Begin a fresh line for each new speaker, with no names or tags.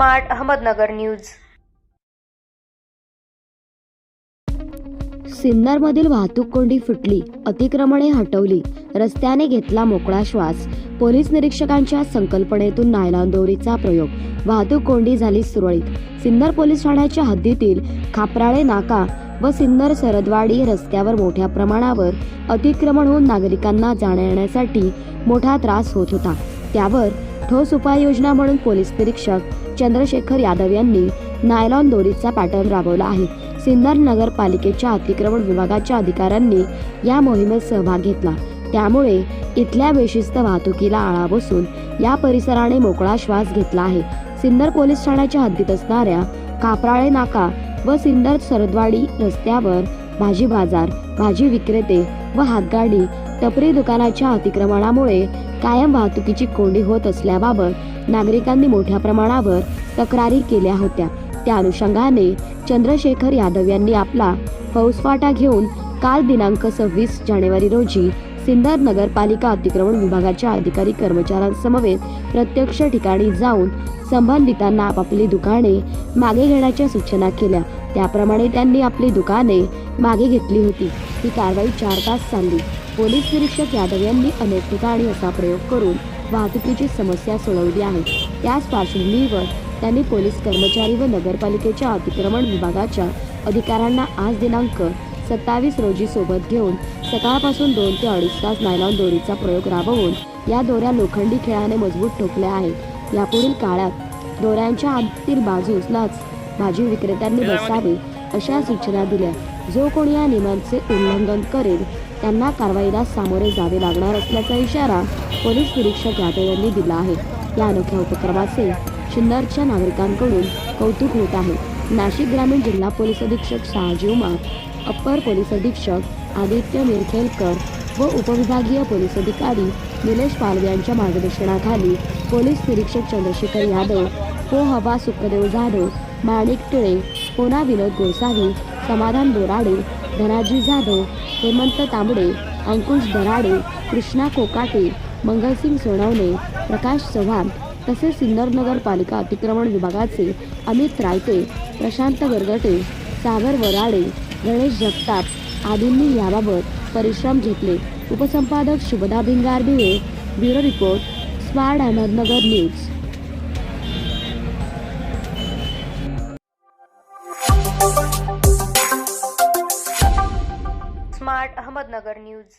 Smart Ahmednagar news.
सिन्नरमधील वाहतूक कोंडी फुटली अतिक्रमणे हटवली रस्त्याने घेतला मोकळा श्वास. पोलीस निरीक्षकांच्या संकल्पनेतून नायलॉन दोरीचा प्रयोग. वाहतूक कोंडी झाली सुरळीत. सिन्नर पोलीस ठाण्याच्या हद्दीतील खापराळे नाका व सिन्नर सरदवाडी रस्त्यावर मोठ्या प्रमाणावर अतिक्रमण होऊन नागरिकांना जाण्या येण्यासाठी मोठा त्रास होत होता. त्यावर ठोस उपाययोजना म्हणून पोलीस निरीक्षक चंद्रशेखर यादव यांनी नायलॉन दोरीचा पॅटर्न राबवला आहे. सिन्नर नगरपालिकेच्या अतिक्रमण विभागाच्या अधिकाऱ्यांनी या मोहिमेत सहभाग घेतला. त्यामुळे इथल्या बेशिस्त वाहतुकीला आळा बसून या परिसराने मोकळा श्वास घेतला आहे. सिन्नर पोलीस ठाण्याच्या हद्दीत असणाऱ्या कापराळे नाका व सिन्नर सरदवाडी रस्त्यावर भाजी बाजार भाजी विक्रेते व हातगाडी टपरी दुकानाच्या अतिक्रमणामुळे कायम वाहतुकीची कोंडी होत असल्याबाबत नागरिकांनी मोठ्या प्रमाणावर तक्रारी केल्या होत्या. त्या अनुषंगाने चंद्रशेखर यादव यांनी आपला फौजफाटा घेऊन काल दिनांक सव्वीस जानेवारी रोजी सिन्नर नगरपालिका अतिक्रमण विभागाच्या अधिकारी कर्मचाऱ्यांसमवेत प्रत्यक्ष ठिकाणी जाऊन संबंधितांना आपापली दुकाने मागे घेण्याच्या सूचना केल्या. त्याप्रमाणे त्यांनी आपली दुकाने मागे घेतली होती. ही कारवाई चार तास चालली. पोलीस निरीक्षक यादव यांनी अनेक ठिकाणी असा प्रयोग करून वाहतुकीची समस्या सोडवली आहे. त्याच पार्श्वभूमीवर त्यांनी पोलीस कर्मचारी व नगरपालिकेच्या अतिक्रमण विभागाच्या अधिकाऱ्यांना आज दिनांक सत्तावीस रोजी सोबत घेऊन सकाळपासून दोन ते अडीच तास नायलॉन दोरीचा प्रयोग राबवून या दोऱ्या लोखंडी खेळाने मजबूत ठोकल्या आहेत. यापुढील काळात दोऱ्यांच्या आतील बाजूलाच भाजी विक्रेत्यांनी बसावे अशा सूचना दिल्या. जो कोणी या नियमांचे उल्लंघन करेल त्यांना कारवाईला सामोरे जावे लागणार असल्याचा इशारा पोलीस निरीक्षक यादव यांनी दिला आहे. या अनोख्या उपक्रमाचे सिन्नरच्या नागरिकांकडून कौतुक होत आहे. नाशिक ग्रामीण जिल्हा पोलीस अधीक्षक शहाजी उमा अप्पर पोलीस अधीक्षक आदित्य मिरखेलकर व उपविभागीय पोलीस अधिकारी निलेश पालवे यांच्या मार्गदर्शनाखाली पोलीस निरीक्षक चंद्रशेखर यादव पो हवा सुखदेव जाधव माणिक टिळे पोना विनोद गोसावी समाधान बोराडे धनाजी जाधव हेमंत तांबडे अंकुश दराडे कृष्णा कोकाटे मंगलसिंग सोनवणे प्रकाश चव्हाण तसेच सिन्नर नगरपालिका अतिक्रमण विभागाचे अमित रायते प्रशांत गरगटे सागर वराडे गणेश जगताप आदींनी याबाबत परिश्रम घेतले. उपसंपादक Shubhada Bhingar Bhive bureau report smart Ahmednagar news.
Ahmednagar news